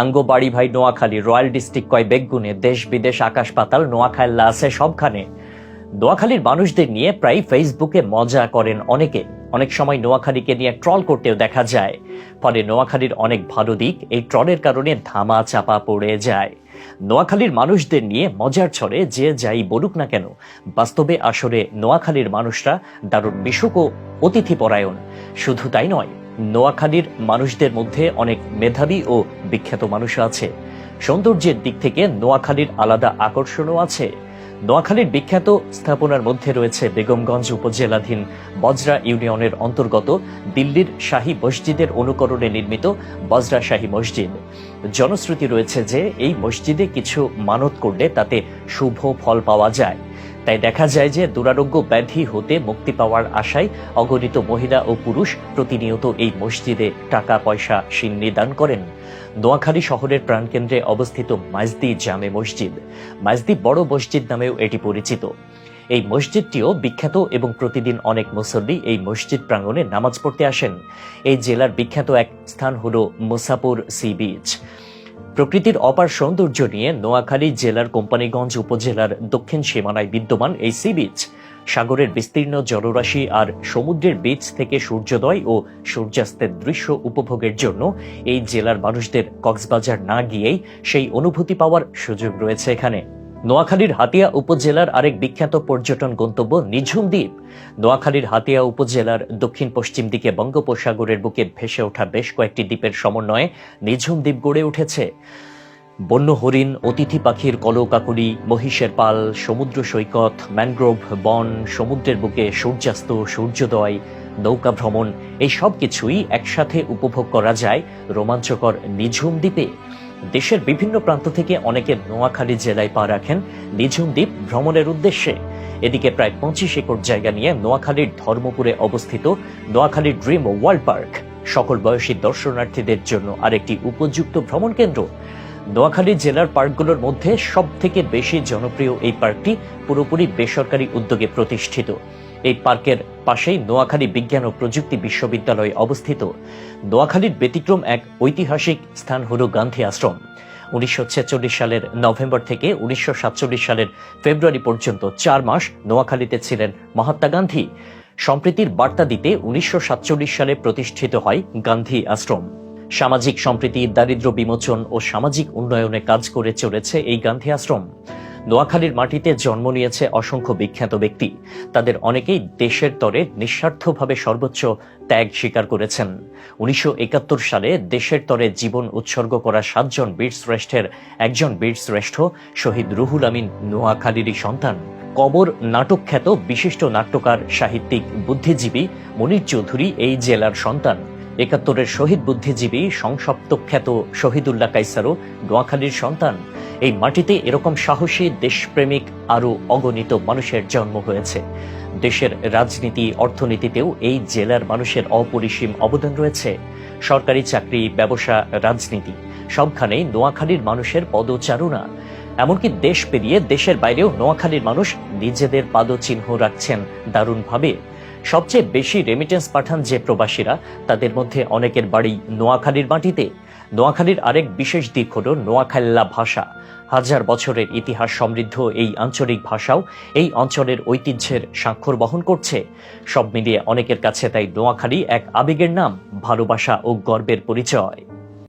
আঙ্গ বাড়ি ভাই নোয়াখালী, রয়্যাল ডিস্ট্রিক্ট কয় বেগুনে, দেশ বিদেশ, আকাশ পাতাল নোয়াখাল্লা আছে সবখানে। নোয়াখালীর মানুষদের নিয়ে প্রায় ফেসবুকে মজা করেন অনেকে। অনেক সময় নোয়াখালীকে নিয়ে ট্রল করতেও দেখা যায়। ফলে নোয়াখালীর অনেক ভালো দিক এই ট্রলের কারণে ধামা চাপা পড়ে যায়। নোয়াখালীর মানুষদের নিয়ে মজার ছড়ে যে যাই বলুক না কেন, বাস্তবে আসলে নোয়াখালীর মানুষরা দারুণ মিশুক ও অতিথি পরায়ণ শুধু তাই নয় নোয়াখালীর মানুষদের মধ্যে অনেক মেধাবী ও বিখ্যাত মানুষ আছে। সৌন্দর্যের দিক থেকে নোয়াখালীর আলাদা আকর্ষণও আছে। নোয়াখালীর বিখ্যাত স্থাপনার মধ্যে রয়েছে বেগমগঞ্জ উপজেলাধীন বজরা ইউনিয়নের অন্তর্গত দিল্লির শাহী মসজিদের অনুকরণে নির্মিত বজরা শাহী মসজিদ। জনশ্রুতি রয়েছে যে, এই মসজিদে কিছু মানত করলে তাতে শুভ ফল পাওয়া যায়। তাই দেখা যায় যে দুরারোগ্য ব্যাধি হতে মুক্তি পাওয়ার আশায় অগণিত মহিলা ও পুরুষ প্রতিনিয়ত এই মসজিদে টাকা পয়সা সিন্নি দান করেন। নোয়াখালী শহরের প্রাণকেন্দ্রে অবস্থিত মাইজদি জামে মসজিদ। মাইজদি বড় মসজিদ নামেও এটি পরিচিত। এই মসজিদটিও বিখ্যাত এবং প্রতিদিন অনেক মুসল্লি এই মসজিদ প্রাঙ্গণে নামাজ পড়তে আসেন। এই জেলার বিখ্যাত এক স্থান হল মুসাপুর সি বিচ। প্রকৃতির অপার সৌন্দর্য নিয়ে নোয়াখালী জেলার কোম্পানিগঞ্জ উপজেলার দক্ষিণ সীমানায় বিদ্যমান এই সি বিচ সাগরের বিস্তীর্ণ জলরাশি আর সমুদ্রের বীচ থেকে সূর্যোদয় ও সূর্যাস্তের দৃশ্য উপভোগের জন্য এই জেলার মানুষদের কক্সবাজার না গিয়েই সেই অনুভূতি পাওয়ার সুযোগ রয়েছে এখানে। নোয়াখালীর হাতিয়া উপজেলার আরেক বিখ্যাত পর্যটন গন্তব্য নিঝুম দ্বীপ নোয়াখালীর হাতিয়া উপজেলার দক্ষিণ পশ্চিম দিকে বঙ্গোপসাগরের বুকে ভেসে ওঠা বেশ কয়েকটি দ্বীপের সমন্বয়ে নিঝুম দ্বীপ গড়ে উঠেছে। বন্য হরিণ, অতিথি পাখির কলকাকুলি, মহিষের পাল, সমুদ্র সৈকত, ম্যানগ্রোভ, বন, সমুদ্রের বুকে সূর্যাস্ত, সূর্যোদয়, নৌকা ভ্রমণ, এই সব কিছুই একসাথে উপভোগ করা যায় রোমাঞ্চকর নিঝুম দ্বীপে দেশের বিভিন্ন প্রান্ত থেকে অনেকে নোয়াখালী জেলায় পা রাখেন। নিঝুম দ্বীপ ভ্রমণের উদ্দেশ্যে। এদিকে প্রায় পঁচিশ একর জায়গা নিয়ে নোয়াখালীর ধর্মপুরে অবস্থিত নোয়াখালীর ড্রিম ওয়ার্ল্ড পার্ক সকল বয়সী দর্শনার্থীদের জন্য আরেকটি উপযুক্ত ভ্রমণ কেন্দ্র। নোয়াখালী জেলার পার্কগুলোর মধ্যে সব থেকে বেশি জনপ্রিয় এই পার্কটি পুরোপুরি বেসরকারি উদ্যোগে প্রতিষ্ঠিত। এই পার্কের পাশেই নোয়াখালী বিজ্ঞান ও প্রযুক্তি বিশ্ববিদ্যালয় অবস্থিত। নোয়াখালীর ব্যতিক্রম এক ঐতিহাসিক স্থান হল গান্ধী আশ্রম। উনিশশো সালের নভেম্বর থেকে উনিশশো সালের ফেব্রুয়ারি পর্যন্ত চার মাস নোয়াখালীতে ছিলেন মহাত্মা গান্ধী। সম্প্রীতির বার্তা দিতে উনিশশো সাতচল্লিশ সালে প্রতিষ্ঠিত হয় গান্ধী আশ্রম। সামাজিক সম্প্রীতি দারিদ্র বিমোচন ও সামাজিক উন্নয়নে কাজ করে চলেছে এই গান্ধী আশ্রম। নোয়াখালীর মাটিতে জন্ম নিয়েছে অসংখ্য বিখ্যাত ব্যক্তি। তাদের অনেকেই দেশের তরে নিঃস্বার্থভাবে সর্বোচ্চ ত্যাগ স্বীকার করেছেন। উনিশশো একাত্তর সালে দেশের তরে জীবন উৎসর্গ করা সাতজন বীর শ্রেষ্ঠের একজন বীর শ্রেষ্ঠ শহীদ রুহুল আমিন নোয়াখালীরই সন্তান। কবর নাটক খ্যাত বিশিষ্ট নাট্যকার, সাহিত্যিক, বুদ্ধিজীবী মনির চৌধুরী এই জেলার সন্তান। একাত্তরের শহীদ বুদ্ধিজীবী সংসপ্ত খ্যাত শহীদুল্লাহ কাইসারও নোয়াখালীর সন্তান। এই মাটিতে এরকম সাহসী দেশপ্রেমিক আরও অগণিত মানুষের জন্ম হয়েছে। দেশের রাজনীতি, অর্থনীতিতেও এই জেলার মানুষের অপরিসীম অবদান রয়েছে। সরকারি চাকরি, ব্যবসা, রাজনীতি, সবখানেই নোয়াখালীর মানুষের পদচারণা। এমনকি দেশ পেরিয়ে দেশের বাইরেও নোয়াখালীর মানুষ নিজেদের পাদচিহ্ন রাখছেন দারুণভাবে। সবচেয়ে বেশি রেমিটেন্স পাঠান যে প্রবাসীরা, তাদের মধ্যে অনেকের বাড়ি নোয়াখালীর মাটিতে। নোয়াখালীর আরেক বিশেষ দিক হল নোয়াখাল্লা ভাষা। হাজার বছরের ইতিহাস সমৃদ্ধ এই আঞ্চলিক ভাষাও এই অঞ্চলের ঐতিহ্যের স্বাক্ষর বহন করছে। সব মিলিয়ে অনেকের কাছে তাই নোয়াখালী এক আবেগের নাম, ভালোবাসা ও গর্বের পরিচয়।